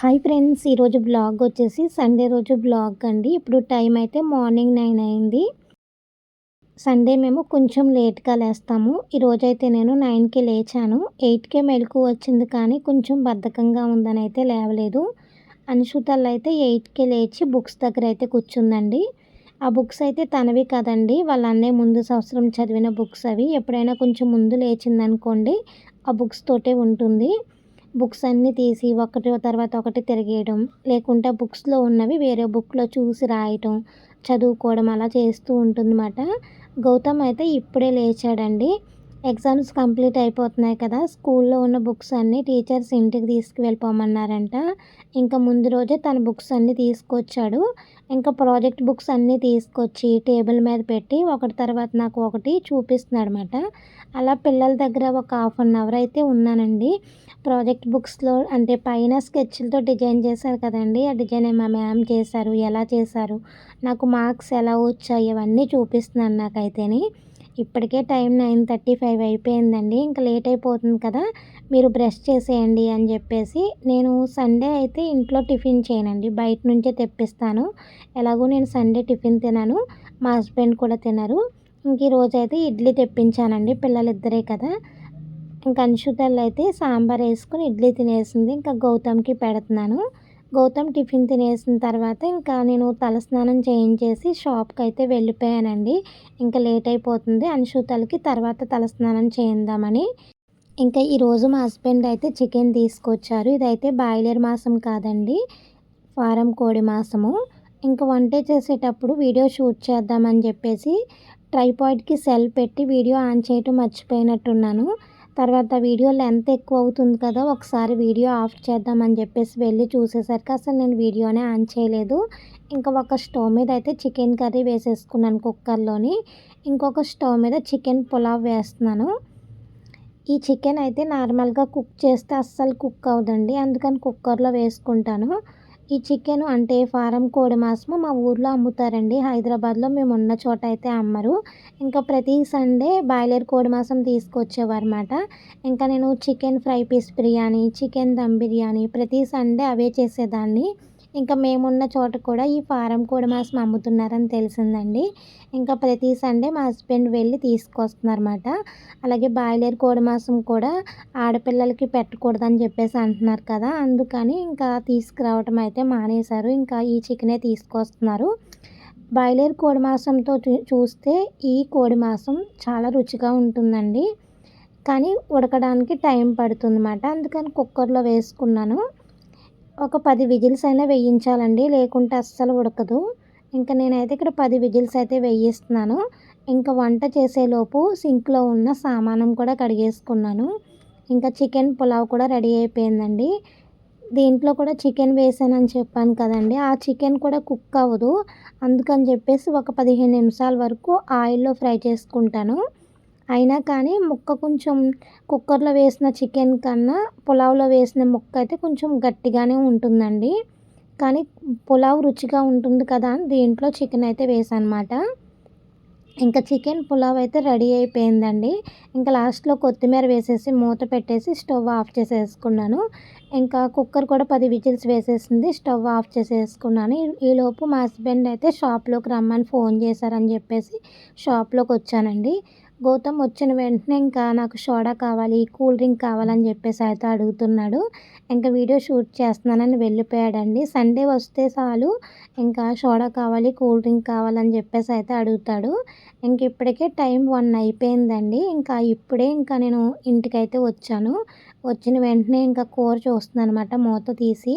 Hi friends ఈరోజు blog వచ్చేసి Sunday రోజు బ్లాగ్ అండి. ఇప్పుడు టైం అయితే మార్నింగ్ నైన్ అయింది. సండే మేము కొంచెం లేట్గా లేస్తాము. ఈరోజు అయితే నేను నైన్కి లేచాను. ఎయిట్కే మెలకు వచ్చింది కానీ కొంచెం బద్ధకంగా ఉందని అయితే లేవలేదు. అనుషుతల్ అయితే ఎయిట్కే లేచి బుక్స్ దగ్గర అయితే కూర్చుందండి. ఆ బుక్స్ అయితే తనవి కదండి. వాళ్ళ అన్నయ్య ముందు సంవత్సరం చదివిన బుక్స్ అవి. ఎప్పుడైనా కొంచెం ముందు లేచిందనుకోండి ఆ బుక్స్ తోటే ఉంటుంది. బుక్స్ అన్నీ తీసి ఒకటి తర్వాత ఒకటి తిరిగేయడం లేకుంటే బుక్స్లో ఉన్నవి వేరే బుక్లో చూసి రాయటం చదువుకోవడం అలా చేస్తూ ఉంటుందన్నమాట. గౌతమ్ అయితే ఇప్పుడే లేచాడండి. ఎగ్జామ్స్ కంప్లీట్ అయిపోతున్నాయి కదా స్కూల్లో ఉన్న బుక్స్ అన్నీ టీచర్స్ ఇంటికి తీసుకువెళ్ళిపోమన్నారంట. ఇంకా ముందు రోజే తన బుక్స్ అన్నీ తీసుకొచ్చాడు. ఇంకా ప్రాజెక్ట్ బుక్స్ అన్నీ తీసుకొచ్చి టేబుల్ మీద పెట్టి ఒకటి తర్వాత నాకు ఒకటి చూపిస్తున్నాడు అనమాట అలా పిల్లల దగ్గర ఒక హాఫ్ అన్ అవర్ అయితే ఉన్నానండి. ప్రాజెక్ట్ బుక్స్లో అంటే పైన స్కెచ్లతో డిజైన్ చేశారు కదండి. ఆ డిజైన్ మా మ్యామ్ చేశారు ఎలా చేశారు నాకు మార్క్స్ ఎలా వచ్చాయి అవన్నీ చూపిస్తున్నాను నాకైతేని. ఇప్పటికే టైం నైన్ థర్టీ ఫైవ్ అయిపోయిందండి. ఇంకా లేట్ అయిపోతుంది కదా మీరు బ్రష్ చేసేయండి అని చెప్పేసి నేను సండే అయితే ఇంట్లో టిఫిన్ చేయనండి. బయట నుంచే తెప్పిస్తాను. ఎలాగో నేను సండే టిఫిన్ తినను మా హస్బెండ్ కూడా తినరు. ఇంక ఈరోజు అయితే ఇడ్లీ తెప్పించానండి పిల్లలిద్దరే కదా. ఇంకా అంశుతల్లి అయితే సాంబార్ వేసుకొని ఇడ్లీ తినేసింది. ఇంకా గౌతమ్కి పెడుతున్నాను. గౌతమ్ టిఫిన్ తినేసిన తర్వాత ఇంకా నేను తలస్నానం చేయించేసి షాప్కి అయితే వెళ్ళిపోయానండి. ఇంకా లేట్ అయిపోతుంది. అంశుతలకి తర్వాత తలస్నానం చేయిందామని. ఇంకా ఈరోజు మా హస్బెండ్ అయితే చికెన్ తీసుకొచ్చారు. ఇదైతే బాయిలర్ మాసం కాదండి. ఫారం కోడి మాసము. ఇంకా వంట చేసేటప్పుడు వీడియో షూట్ చేద్దామని చెప్పేసి ట్రైపాయిడ్కి సెల్ పెట్టి వీడియో ఆన్ చేయటం మర్చిపోయినట్టున్నాను. తర్వాత వీడియో లెంత్ ఎక్కువ అవుతుంది కదా ఒకసారి వీడియో ఆఫ్ చేద్దామని చెప్పేసి వెళ్ళి చూసేసరికి అసలు నేను వీడియోనే ఆన్ చేయలేదు. ఇంకా ఒక స్టవ్ మీద అయితే చికెన్ కర్రీ వేసేసుకున్నాను కుక్కర్లోని. ఇంకొక స్టవ్ మీద చికెన్ పులావ్ వేస్తున్నాను. ఈ చికెన్ అయితే నార్మల్గా కుక్ చేస్తే అస్సలు కుక్ అవ్వదండి అందుకని కుక్కర్లో వేసుకుంటాను. ఈ చికెన్ అంటే ఫారం కోడి మాంసము మా ఊర్లో అమ్ముతారండి. హైదరాబాద్లో మేము ఉన్న చోట అయితే అమ్మరు. ఇంకా ప్రతి సండే బాయిలర్ కోడి మాంసం తీసుకొచ్చేవారన్నమాట. ఇంకా నేను chicken fry piece biryani chicken dum biryani ప్రతి సండే అవే చేసేదాన్ని. ఇంకా మేమున్న చోట కూడా ఈ ఫారం కూడా మాంసం అమ్ముతున్నారని తెలిసిందండి. ఇంకా ప్రతి సండే మా హస్బెండ్ వెళ్ళి తీసుకొస్తున్నారన్నమాట. అలాగే బాయిలర్ కోడి మాసం కూడా ఆడపిల్లలకి పెట్టకూడదని చెప్పేసి అంటున్నారు కదా అందుకని ఇంకా తీసుకురావటం అయితే మానేశారు. ఇంకా ఈ చికెనే తీసుకొస్తున్నారు. బాయిలర్ కోడి మాసంతో చూస్తే ఈ కోడి మాసం చాలా రుచిగా ఉంటుందండి. కానీ ఉడకడానికి టైం పడుతుంది అన్నమాట అందుకని కుక్కర్లో వేసుకున్నాను. ఒక పది విజిల్స్ అయినా వేయించాలండి లేకుంటే అస్సలు ఉడకదు. ఇంకా నేనైతే ఇక్కడ పది విజిల్స్ అయితే వేయిస్తున్నాను. ఇంకా వంట చేసేలోపు సింక్లో ఉన్న సామానం కూడా కడిగేసుకున్నాను. ఇంకా చికెన్ పులావ్ కూడా రెడీ అయిపోయిందండి. దీంట్లో కూడా చికెన్ వేసానని చెప్పాను కదండి. ఆ చికెన్ కూడా కుక్ అవ్వదు. అందుకని చెప్పేసి ఒక పదిహేను నిమిషాల వరకు ఆయిల్లో ఫ్రై చేసుకుంటాను. అయినా కానీ ముక్క కొంచెం కుక్కర్లో వేసిన చికెన్ కన్నా పులావ్లో వేసిన ముక్క అయితే కొంచెం గట్టిగానే ఉంటుందండి. కానీ పులావ్ రుచిగా ఉంటుంది కదా అని దీంట్లో చికెన్ అయితే వేసాను అనమాట ఇంకా చికెన్ పులావ్ అయితే రెడీ అయిపోయిందండి. ఇంకా లాస్ట్లో కొత్తిమీర వేసేసి మూత పెట్టేసి స్టవ్ ఆఫ్ చేసేసుకున్నాను. ఇంకా కుక్కర్ కూడా పది విజిల్స్ వేసేసింది స్టవ్ ఆఫ్ చేసేసుకున్నాను. ఈలోపు మా హస్బెండ్ అయితే షాప్లోకి రమ్మని ఫోన్ చేశారని చెప్పేసి షాప్లోకి వచ్చానండి. గౌతమ్ వచ్చిన వెంటనే ఇంకా నాకు సోడా కావాలి కూల్ డ్రింక్ కావాలని చెప్పేసి అయితే అడుగుతున్నాడు. ఇంకా వీడియో షూట్ చేస్తున్నానని వెళ్ళిపోయాడండి. సండే వస్తే చాలు ఇంకా సోడా కావాలి కూల్ డ్రింక్ కావాలని చెప్పేసి అయితే అడుగుతాడు. ఇంక ఇప్పటికే టైం వన్ అయిపోయిందండి. ఇంకా ఇప్పుడే ఇంకా నేను ఇంటికైతే వచ్చాను. వచ్చిన వెంటనే ఇంకా కూర చూస్తున్నాను అనమాట మూత తీసి.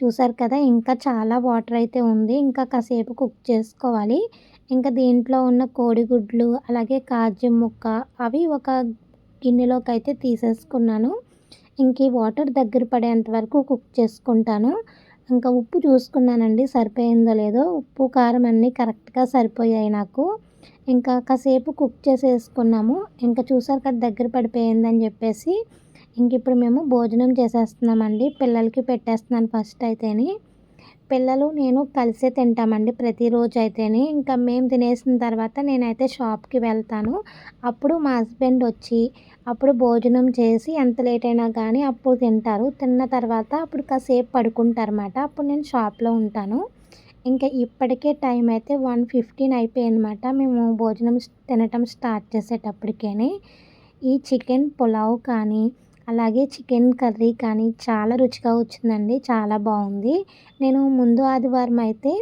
చూసారు కదా ఇంకా చాలా వాటర్ అయితే ఉంది. ఇంకా కాసేపు కుక్ చేసుకోవాలి. ఇంకా దీంట్లో ఉన్న కోడిగుడ్లు అలాగే కాజు ముక్క అవి ఒక గిన్నెలోకి అయితే తీసేసుకున్నాను. ఇంక ఈ వాటర్ దగ్గర పడేంత వరకు కుక్ చేసుకుంటాను. ఇంకా ఉప్పు చూసుకున్నానండి సరిపోయిందో లేదో. ఉప్పు కారం అన్నీ కరెక్ట్గా సరిపోయాయి నాకు. ఇంకా కాసేపు కుక్ చేసేసుకున్నాము. ఇంకా చూసారు కదా దగ్గర పడిపోయిందని చెప్పేసి. ఇంక ఇప్పుడు మేము భోజనం చేసేస్తున్నామండి పిల్లలకి పెట్టేస్తున్నాను ఫస్ట్ అయితేని. పిల్లలు నేను కలిసే తింటామండి ప్రతిరోజు అయితేనే ఇంకా మేము తినేసిన తర్వాత నేనైతే షాప్కి వెళ్తాను. అప్పుడు మా హస్బెండ్ వచ్చి అప్పుడు భోజనం చేసి ఎంత లేట్ అయినా కానీ అప్పుడు తింటారు. తిన్న తర్వాత అప్పుడు కాసేపు పడుకుంటారు అన్నమాట అప్పుడు నేను షాప్లో ఉంటాను. ఇంకా ఇప్పటికే టైం అయితే వన్ ఫిఫ్టీన్ అయిపోయిందన్నమాట. మేము భోజనం తినటం స్టార్ట్ చేసేటప్పటికే ఈ చికెన్ పులావ్ కానీ అలాగే చికెన్ కర్రీ కానీ చాలా రుచిగా వచ్చిందండి చాలా బాగుంది. నేను ముందు ఆదివారం అయితే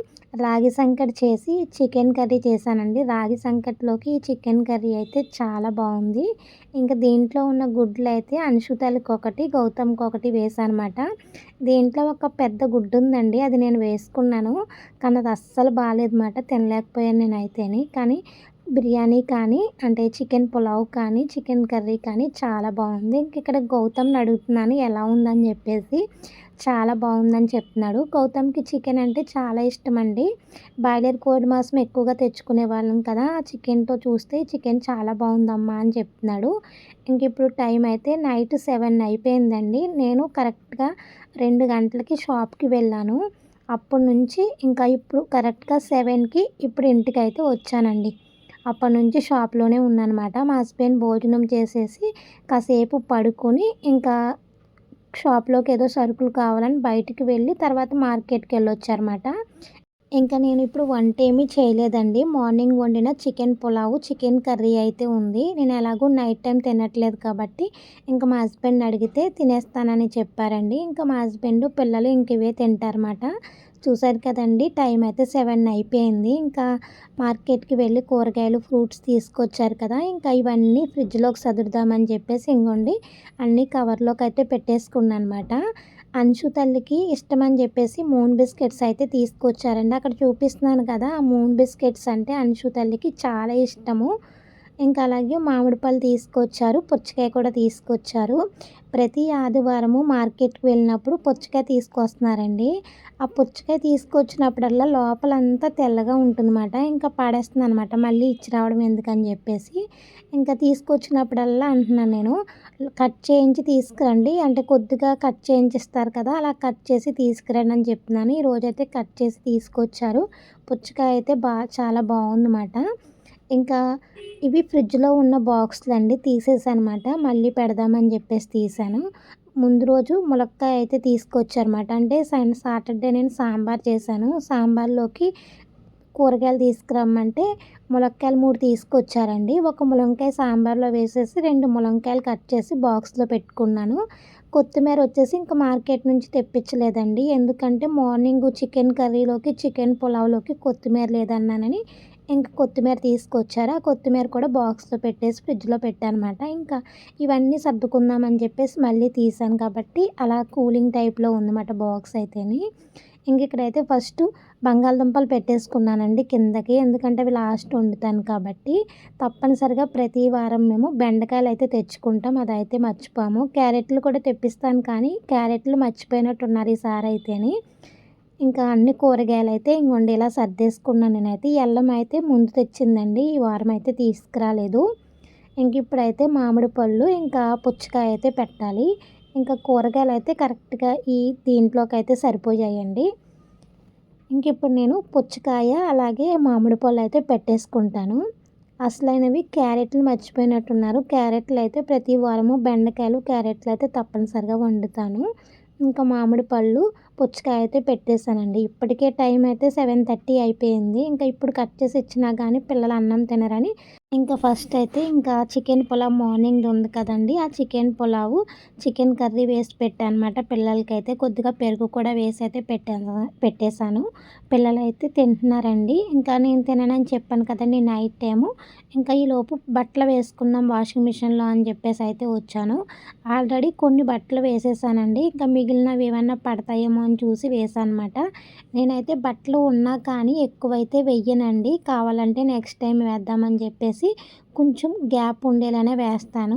రాగి సంకటి చేసి చికెన్ కర్రీ చేశానండి. రాగి సంకటిలోకి చికెన్ కర్రీ అయితే చాలా బాగుంది. ఇంకా దీంట్లో ఉన్న గుడ్లు అయితే అంశుతలకి ఒకటి గౌతమ్కి ఒకటి వేసానమాట దీంట్లో ఒక పెద్ద గుడ్డు ఉందండి అది నేను వేసుకున్నాను. కానీ అది అస్సలు బాగాలేదన్నమాట తినలేకపోయాను నేను కానీ బిర్యానీ కానీ అంటే చికెన్ పులావ్ కానీ చికెన్ కర్రీ కానీ చాలా బాగుంది. ఇంక ఇక్కడ గౌతమ్ని అడుగుతున్నాను ఎలా ఉందని చెప్పేసి. చాలా బాగుందని చెప్తున్నాడు. గౌతమ్కి చికెన్ అంటే చాలా ఇష్టం అండి బాయిలర్ కోడి మాంసం ఎక్కువగా తెచ్చుకునే వాళ్ళం కదా చికెన్తో చూస్తే చికెన్ చాలా బాగుందమ్మా అని చెప్తున్నాడు. ఇంక ఇప్పుడు టైం అయితే నైట్ సెవెన్ అయిపోయిందండి. నేను కరెక్ట్గా రెండు గంటలకి షాప్కి వెళ్ళాను. అప్పటి నుంచి ఇంకా ఇప్పుడు కరెక్ట్గా సెవెన్కి ఇప్పుడు ఇంటికి అయితే వచ్చానండి. అప్పటి నుంచి షాప్లోనే ఉన్నానమాట. మా హస్బెండ్ భోజనం చేసేసి కాసేపు పడుకొని ఇంకా షాప్లోకి ఏదో సరుకులు కావాలని బయటికి వెళ్ళి తర్వాత మార్కెట్కి వెళ్ళొచ్చారన్నమాట ఇంకా నేను ఇప్పుడు వంట ఏమీ చేయలేదండి. మార్నింగ్ వండిన చికెన్ పులావు చికెన్ కర్రీ అయితే ఉంది. నేను ఎలాగో నైట్ టైం తినట్లేదు కాబట్టి ఇంకా మా హస్బెండ్ అడిగితే తినేస్తానని చెప్పారండి. ఇంకా మా హస్బెండ్ పిల్లలు ఇంక ఇవే తింటారన్నమాట. చూశారు కదండి. టైం అయితే సెవెన్ అయిపోయింది. ఇంకా మార్కెట్కి వెళ్ళి కూరగాయలు ఫ్రూట్స్ తీసుకొచ్చారు కదా. ఇంకా ఇవన్నీ ఫ్రిడ్జ్లోకి సదురుదామని చెప్పేసి ఇంకోండి అన్నీ కవర్లోకి అయితే పెట్టేసుకున్నాను అనమాట అంశు తల్లికి ఇష్టం అని చెప్పేసి మూన్ బిస్కెట్స్ అయితే తీసుకొచ్చారండి. అక్కడ చూపిస్తున్నాను కదా ఆ మూన్ బిస్కెట్స్ అంటే అంశు తల్లికి చాలా ఇష్టము. ఇంకా అలాగే మామిడి పళ్ళు తీసుకొచ్చారు పుచ్చకాయ కూడా తీసుకొచ్చారు. ప్రతి ఆదివారము మార్కెట్కి వెళ్ళినప్పుడు పుచ్చకాయ తీసుకొస్తున్నారండి. ఆ పుచ్చకాయ తీసుకొచ్చినప్పుడల్లా లోపలంతా తెల్లగా ఉంటుందన్నమాట. ఇంకా పాడేస్తుంది అనమాట మళ్ళీ ఇచ్చి రావడం ఎందుకని చెప్పేసి. ఇంకా తీసుకొచ్చినప్పుడల్లా అంటున్నాను నేను కట్ చేయించి తీసుకురండి. అంటే కొద్దిగా కట్ చేయించిస్తారు కదా అలా కట్ చేసి తీసుకురండి అని చెప్తున్నాను. ఈరోజైతే కట్ చేసి తీసుకొచ్చారు. పుచ్చకాయ అయితే బాగా చాలా బాగుందన్నమాట. ఇంకా ఇవి ఫ్రిడ్జ్లో ఉన్న బాక్స్లు అండి తీసేసానమాట. మళ్ళీ పెడదామని చెప్పేసి తీసాను. ముందు రోజు ములక్కాయ అయితే తీసుకొచ్చారన్నమాట అంటే సాటర్డే నేను సాంబార్ చేశాను. సాంబార్లోకి కూరగాయలు తీసుకురమ్మంటే ములక్కాయలు మూడు తీసుకొచ్చారండి. ఒక ములంకాయ సాంబార్లో వేసేసి రెండు ములంకాయలు కట్ చేసి బాక్స్లో పెట్టుకున్నాను. కొత్తిమీర వచ్చేసి ఇంకా మార్కెట్ నుంచి తెప్పించలేదండి. ఎందుకంటే మార్నింగ్ చికెన్ కర్రీలోకి చికెన్ పులావ్లోకి కొత్తిమీర లేదన్నానని ఇంకా కొత్తిమీర తీసుకొచ్చారు. ఆ కొత్తిమీర కూడా బాక్స్లో పెట్టేసి ఫ్రిడ్జ్లో పెట్టానమాట. ఇంకా ఇవన్నీ సర్దుకుందామని చెప్పేసి మళ్ళీ తీసాను కాబట్టి అలా కూలింగ్ టైప్లో ఉందన్నమాట బాక్స్ అయితేని. ఇంక ఇక్కడైతే ఫస్ట్ బంగాళదుంపలు పెట్టేసుకున్నానండి కిందకి. ఎందుకంటే అవి లాస్ట్ వండుతాను కాబట్టి తప్పనిసరిగా ప్రతి వారం మేము బెండకాయలు అయితే తెచ్చుకుంటాం. అదైతే మర్చిపోము. క్యారెట్లు కూడా తెప్పిస్తాను కానీ క్యారెట్లు మర్చిపోయినట్టున్నారు ఈసారి అయితేని ఇంకా అన్ని కూరగాయలు అయితే ఇంకొండి ఇలా సర్దేసుకున్నాను నేనైతే ఎల్లం అయితే ముందు తెచ్చిందండి. ఈ వారం అయితే తీసుకురాలేదు. ఇంక ఇప్పుడైతే మామిడి పళ్ళు ఇంకా పుచ్చకాయ అయితే పెట్టాలి. ఇంకా కూరగాయలు అయితే కరెక్ట్గా ఈ దీంట్లోకి అయితే సరిపోయాయండి. ఇంక ఇప్పుడు నేను పుచ్చకాయ అలాగే మామిడి పళ్ళు అయితే పెట్టేసుకుంటాను. అసలైనవి క్యారెట్లు మర్చిపోయినట్టున్నారు. క్యారెట్లు అయితే ప్రతి వారము బెండకాయలు క్యారెట్లు అయితే తప్పనిసరిగా వండుతాను. ఇంకా మామిడి పళ్ళు పుచ్చకాయ అయితే పెట్టేశానండి. ఇప్పటికే టైం అయితే సెవెన్ థర్టీ అయిపోయింది. ఇంకా ఇప్పుడు కట్ చేసి ఇచ్చినా కానీ పిల్లలు అన్నం తినరని ఇంకా ఫస్ట్ అయితే ఇంకా చికెన్ పులావ్ మార్నింగ్ ఉంది కదండి. ఆ చికెన్ పులావు చికెన్ కర్రీ వేసి పెట్టాను అనమాట పిల్లలకైతే కొద్దిగా పెరుగు కూడా వేసి అయితే పెట్టాను పెట్టేశాను. పిల్లలు అయితే తింటున్నారండి. ఇంకా నేను తిననని చెప్పాను కదండి నైట్ టైము. ఇంకా ఈలోపు బట్టలు వేసుకుందాం వాషింగ్ మిషన్లో అని చెప్పేసి అయితే వచ్చాను. ఆల్రెడీ కొన్ని బట్టలు వేసేసానండి. ఇంకా మిగిలినవి ఏమన్నా పడతాయేమో అని చూసి వేసాను అనమాట నేనైతే బట్టలు ఉన్నా కానీ ఎక్కువైతే వెయ్యనండి. కావాలంటే నెక్స్ట్ టైం వేద్దామని చెప్పేసి కొంచెం గ్యాప్ ఉండేలానే వేస్తాను.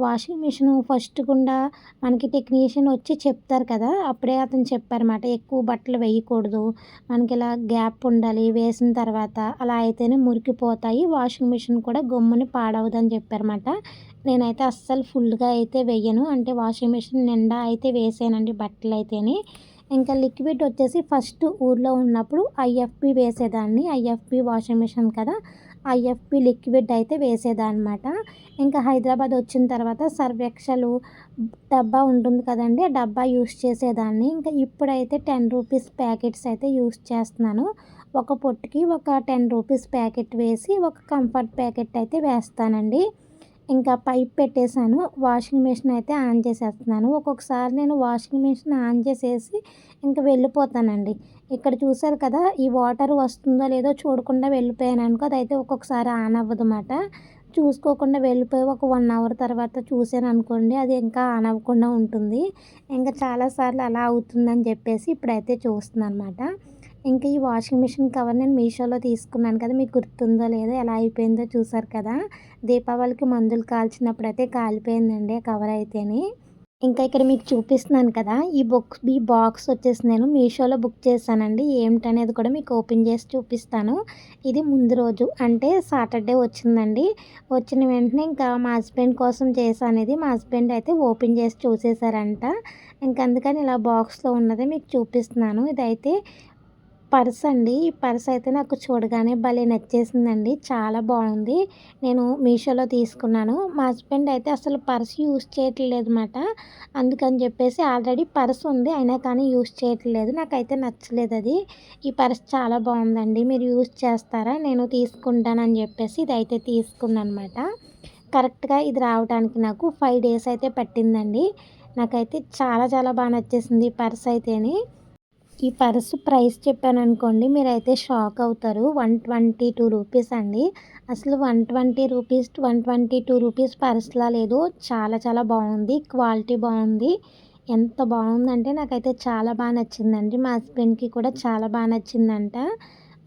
వాషింగ్ మిషన్ ఫస్ట్ గుండా మనకి టెక్నీషియన్ వచ్చి చెప్తారు కదా అప్పుడే అతను చెప్పారన్నమాట ఎక్కువ బట్టలు వేయకూడదు మనకి ఇలా గ్యాప్ ఉండాలి వేసిన తర్వాత అలా అయితేనే మురికిపోతాయి వాషింగ్ మిషన్ కూడా గమ్ముని పాడవదని చెప్పారన్నమాట. నేనైతే అస్సలు ఫుల్గా అయితే వేయను అంటే వాషింగ్ మిషన్ నిండా అయితే వేసానండి బట్టలు అయితేనే ఇంకా లిక్విడ్ వచ్చేసి ఫస్ట్ ఊర్లో ఉన్నప్పుడు IFP వేసేదాన్ని I F B washing machine కదా ఐఎఫ్పి లిక్విడ్ అయితే వేసేదన్నమాట. ఇంకా హైదరాబాద్ వచ్చిన తర్వాత సర్వెక్షలు డబ్బా ఉంటుంది కదండి ఆ డబ్బా యూస్ చేసేదాన్ని. ఇంకా ఇప్పుడైతే టెన్ రూపీస్ ప్యాకెట్స్ అయితే యూస్ చేస్తున్నాను. ఒక పొట్టుకి ఒక టెన్ రూపీస్ ప్యాకెట్ వేసి ఒక కంఫర్ట్ ప్యాకెట్ అయితే వేస్తానండి. ఇంకా పైప్ పెట్టేశాను వాషింగ్ మిషన్ అయితే ఆన్ చేసేస్తున్నాను. ఒక్కొక్కసారి నేను వాషింగ్ మిషన్ ఆన్ చేసేసి ఇంకా వెళ్ళిపోతానండి. ఇక్కడ చూసారు కదా ఈ వాటర్ వస్తుందో లేదో చూడకుండా వెళ్ళిపోయాను అనుకో అదైతే ఒక్కొక్కసారి ఆన్ అవ్వదు అన్నమాట చూసుకోకుండా వెళ్ళిపోయి ఒక వన్ అవర్ తర్వాత చూసాను అనుకోండి అది ఇంకా ఆన్ అవ్వకుండా ఉంటుంది. ఇంకా చాలాసార్లు అలా అవుతుందని చెప్పేసి ఇప్పుడైతే చూస్తున్నాను అనమాట ఇంకా ఈ వాషింగ్ మిషన్ కవర్ నేను మీషోలో తీసుకున్నాను కదా మీకు గుర్తుందో లేదో ఎలా అయిపోయిందో చూసారు కదా. దీపావళికి మందులు కాల్చినప్పుడు అయితే కాలిపోయిందండి కవర్ అయితేనే. ఇంకా ఇక్కడ మీకు చూపిస్తున్నాను కదా ఈ బుక్స్ ఈ బాక్స్ వచ్చేసి నేను మీషోలో బుక్ చేశానండి. ఏమిటనేది కూడా మీకు ఓపెన్ చేసి చూపిస్తాను. ఇది ముందు రోజు అంటే సాటర్డే వచ్చిందండి. వచ్చిన వెంటనే ఇంకా మా హస్బెండ్ కోసం చేశాను ఇది మా హస్బెండ్ అయితే ఓపెన్ చేసి చూసేసారంట ఇంకా అందుకని ఇలా బాక్స్లో ఉన్నది మీకు చూపిస్తున్నాను. ఇదైతే పర్స్ అండి. ఈ పర్స్ అయితే నాకు చూడగానే భలే నచ్చేసిందండి. చాలా బాగుంది. నేను మీషోలో తీసుకున్నాను. మా హస్బెండ్ అయితే అసలు పర్స్ యూస్ చేయట్లేదు అనమాట అందుకని చెప్పేసి ఆల్రెడీ పర్స్ ఉంది. అయినా కానీ యూస్ చేయట్లేదు. నాకైతే నచ్చలేదు అది. ఈ పర్స్ చాలా బాగుందండి. మీరు యూస్ చేస్తారా? నేను తీసుకుంటానని చెప్పేసి ఇదైతే తీసుకున్నాను అనమాట కరెక్ట్గా ఇది రావడానికి నాకు ఫైవ్ డేస్ అయితే పట్టిందండి. నాకైతే చాలా చాలా బాగా నచ్చేసింది ఈ పర్స్ అయితేని. ఈ పర్సు ప్రైస్ చెప్పాను అనుకోండి మీరైతే షాక్ అవుతారు. వన్ ట్వంటీ టూ రూపీస్ అండి. అసలు one twenty rupees one twenty two rupees పర్స్లా లేదు. చాలా చాలా బాగుంది. క్వాలిటీ బాగుంది. ఎంత బాగుందంటే నాకైతే చాలా బాగా నచ్చిందండి. మా హస్బెండ్కి కూడా చాలా బాగా నచ్చిందంట.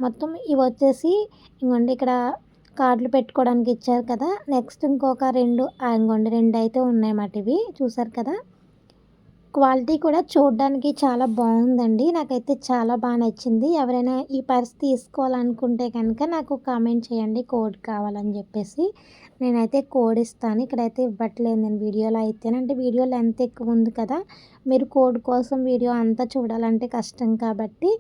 మొత్తం ఇవి వచ్చేసి ఇంకోండి ఇక్కడ కార్డులు పెట్టుకోవడానికి ఇచ్చారు కదా. నెక్స్ట్ ఇంకొక రెండు ఇంకోండి రెండు అయితే ఉన్నాయన్నమాట ఇవి. చూసారు కదా? క్వాలిటీ కూడా చూడడానికి చాలా బాగుందండి. నాకైతే చాలా బాగా నచ్చింది. ఎవరైనా ఈ పర్స్ తీసుకోవాలనుకుంటే కనుక నాకు కామెంట్ చేయండి. కోడ్ కావాలని చెప్పేసి నేనైతే కోడ్ ఇస్తాను. ఇక్కడైతే ఇవ్వట్లేదు నేను వీడియోలో అయితే. అంటే వీడియో లెంత్ ఎక్కువ ఉంది కదా. మీరు కోడ్ కోసం వీడియో అంతా చూడాలంటే కష్టం కాబట్టి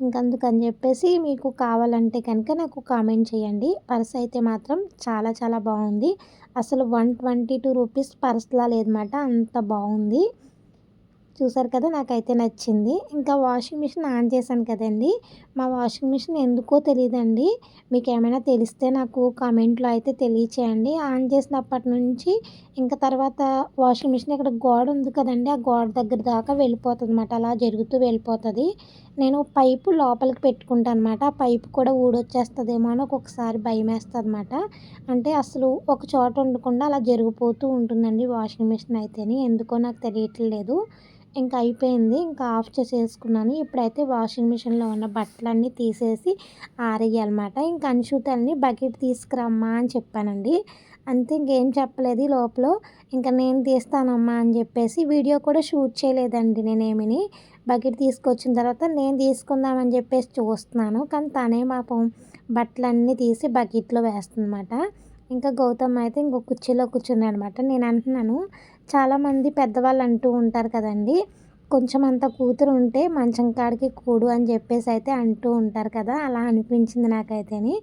ఇంకందుకని చెప్పేసి మీకు కావాలంటే కనుక నాకు కామెంట్ చేయండి. పర్స్ అయితే మాత్రం చాలా చాలా బాగుంది. అసలు వన్ ట్వంటీ టూ రూపీస్ పర్స్లా లేదన్నమాట. అంత బాగుంది. చూసారు కదా నాకైతే నచ్చింది. ఇంకా వాషింగ్ మిషన్ ఆన్ చేశాను కదండి. మా వాషింగ్ మిషన్ ఎందుకో తెలియదండి మీకు ఏమైనా తెలిస్తే నాకు కామెంట్లో అయితే తెలియచేయండి. ఆన్ చేసినప్పటి నుంచి ఇంకా తర్వాత వాషింగ్ మిషన్ ఇక్కడ గోడ ఉంది కదండి ఆ గోడ దగ్గర దాకా వెళ్ళిపోతుంది అనమాట అలా జరుగుతూ వెళ్ళిపోతుంది. నేను పైపు లోపలికి పెట్టుకుంటాను అనమాట ఆ పైపు కూడా ఊడొచ్చేస్తుందేమో అని ఒక్కొక్కసారి భయం అనమాట అంటే అసలు ఒక చోట ఉండకుండా అలా జరిగిపోతూ ఉంటుందండి వాషింగ్ మిషన్ అయితేనే. ఎందుకో నాకు తెలియట్లేదు. ఇంకా అయిపోయింది. ఇంకా ఆఫ్ చేసేసుకున్నాను. ఇప్పుడైతే వాషింగ్ మిషన్లో ఉన్న బట్టలన్నీ తీసేసి ఆరేయాలన్నమాట. ఇంకా అంశుతల్ని బకెట్ తీసుకురమ్మా అని చెప్పానండి. అంతే ఇంకేం చెప్పలేదు లోపల. ఇంకా నేను తీస్తానమ్మా అని చెప్పేసి వీడియో కూడా షూట్ చేయలేదండి నేనేమిని. బకెట్ తీసుకొచ్చిన తర్వాత నేను తీసుకుందామని చెప్పేసి చూస్తున్నాను. కానీ తనే పాపం బట్టలన్నీ తీసి బకెట్లో వేస్తుందన్నమాట. ఇంకా గౌతమ్ అయితే ఇంకో కుర్చీలో కూర్చున్నాడు అనమాట నేను అంటున్నాను చాలామంది పెద్దవాళ్ళు అంటూ ఉంటారు కదండి కొంచెం అంత కూతురు ఉంటే మంచం కాడికి కూడు అని చెప్పేసి అయితే అంటూ ఉంటారు కదా అలా అనిపించింది నాకైతేని.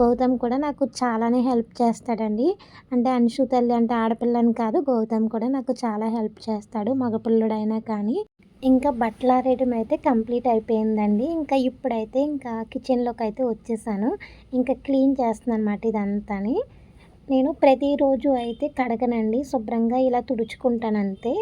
గౌతమ్ కూడా నాకు చాలానే హెల్ప్ చేస్తాడండి. అంటే అంశు తల్లి అంటే ఆడపిల్లని కాదు గౌతమ్ కూడా నాకు చాలా హెల్ప్ చేస్తాడు మగపిల్లుడైనా కానీ. ఇంకా బట్టల రేయడం అయితే కంప్లీట్ అయిపోయిందండి. ఇంకా ఇప్పుడైతే ఇంకా కిచెన్లోకి అయితే వచ్చేసాను. ఇంకా క్లీన్ చేస్తున్నాను అనమాట ఇదంతాని. నేను ప్రతిరోజు అయితే కడగనండి. శుభ్రంగా ఇలా తుడుచుకుంటాను అంతే.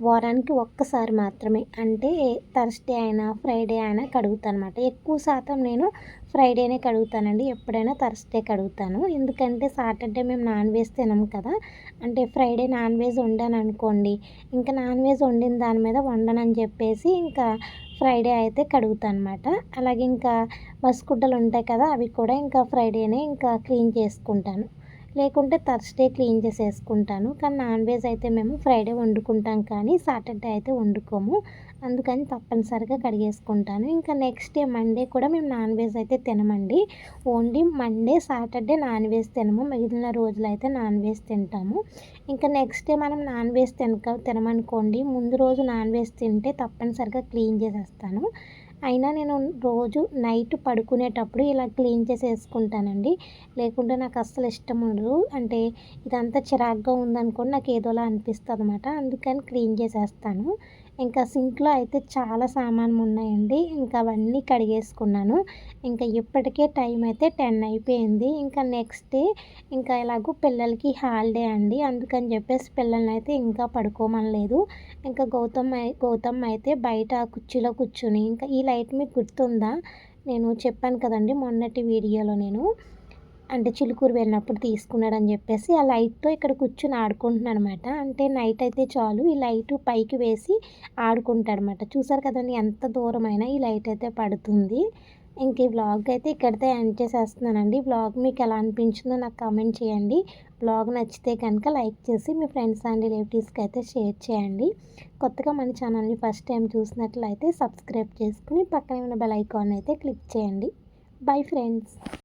వారానికి ఒక్కసారి మాత్రమే. అంటే థర్స్డే అయినా ఫ్రైడే అయినా కడుగుతాను అనమాట ఎక్కువ శాతం నేను ఫ్రైడేనే కడుగుతానండి. ఎప్పుడైనా థర్స్డే కడుగుతాను. ఎందుకంటే సాటర్డే మేము నాన్ వెజ్ తినం కదా. అంటే ఫ్రైడే నాన్ వెజ్ వండాను అనుకోండి ఇంకా నాన్ వెజ్ వండిన దాని మీద వండనని చెప్పేసి ఇంకా ఫ్రైడే అయితే కడుగుతాను అనమాట అలాగే ఇంకా మస్కుడ్డలు ఉంటాయి కదా అవి కూడా ఇంకా ఫ్రైడేనే ఇంకా క్లీన్ చేసుకుంటాను. లేకుంటే థర్స్డే క్లీన్ చేసేసుకుంటాను. కానీ నాన్ వెజ్ అయితే మేము ఫ్రైడే వండుకుంటాం కానీ సాటర్డే అయితే వండుకోము. అందుకని తప్పనిసరిగా కడిగేసుకుంటాను. ఇంకా నెక్స్ట్ డే మండే కూడా మేము నాన్ వెజ్ అయితే తినమండి. Only Monday Saturday non veg తినము. మిగిలిన రోజులు అయితే నాన్ వెజ్ తింటాము. ఇంకా నెక్స్ట్ డే మనం నాన్ వెజ్ తినక తినమనుకోండి ముందు రోజు నాన్ వెజ్ తింటే తప్పనిసరిగా క్లీన్ చేసేస్తాను. అయినా నేను రోజు నైట్ పడుకునేటప్పుడు ఇలా క్లీన్ చేసేసుకుంటానండి. లేకుంటే నాకు అస్సలు ఇష్టం ఉండదు. అంటే ఇదంతా చిరాగ్గా ఉందనుకోండి నాకు ఏదోలా అనిపిస్తుంది అనమాట అందుకని క్లీన్ చేసేస్తాను. ఇంకా సింక్లో అయితే చాలా సామాన్లు ఉన్నాయండి ఇంకా అవన్నీ కడిగేసుకున్నాను. ఇంకా ఇప్పటికే టైం అయితే టెన్ అయిపోయింది. ఇంకా నెక్స్ట్ డే ఇంకా ఎలాగో పిల్లలకి హాలిడే అండి. అందుకని చెప్పేసి పిల్లల్ని అయితే ఇంకా పడుకోమనలేదు. ఇంకా గౌతమ్ గౌతమ్ అయితే బయట కుర్చీలో కూర్చుని ఇంకా ఈ లైట్ మీకు గుర్తుందా? నేను చెప్పాను కదండి మొన్నటి వీడియోలో నేను. అంటే చిలుకూరు వెళ్ళినప్పుడు తీసుకున్నాడని చెప్పేసి ఆ లైట్తో ఇక్కడ కూర్చుని ఆడుకుంటున్నాడు అనమాట అంటే నైట్ అయితే చాలు. ఈ లైట్ పైకి వేసి ఆడుకుంటాడనమాట చూసారు కదండి ఎంత దూరమైనా ఈ లైట్ అయితే పడుతుంది. ఇంక ఈ వ్లాగ్ అయితే ఇక్కడితో ఎండ్ చేసేస్తున్నానండి. వ్లాగ్ మీకు ఎలా అనిపించిందో నాకు కామెంట్ చేయండి. వ్లాగ్ నచ్చితే కనుక లైక్ చేసి మీ ఫ్రెండ్స్ అండ్ రిలేటివ్స్కి అయితే షేర్ చేయండి. కొత్తగా మన ఛానల్ని ఫస్ట్ టైం చూసినట్లయితే సబ్స్క్రైబ్ చేసుకుని పక్కనే ఉన్న బెల్ ఐకాన్ అయితే క్లిక్ చేయండి. Bye friends.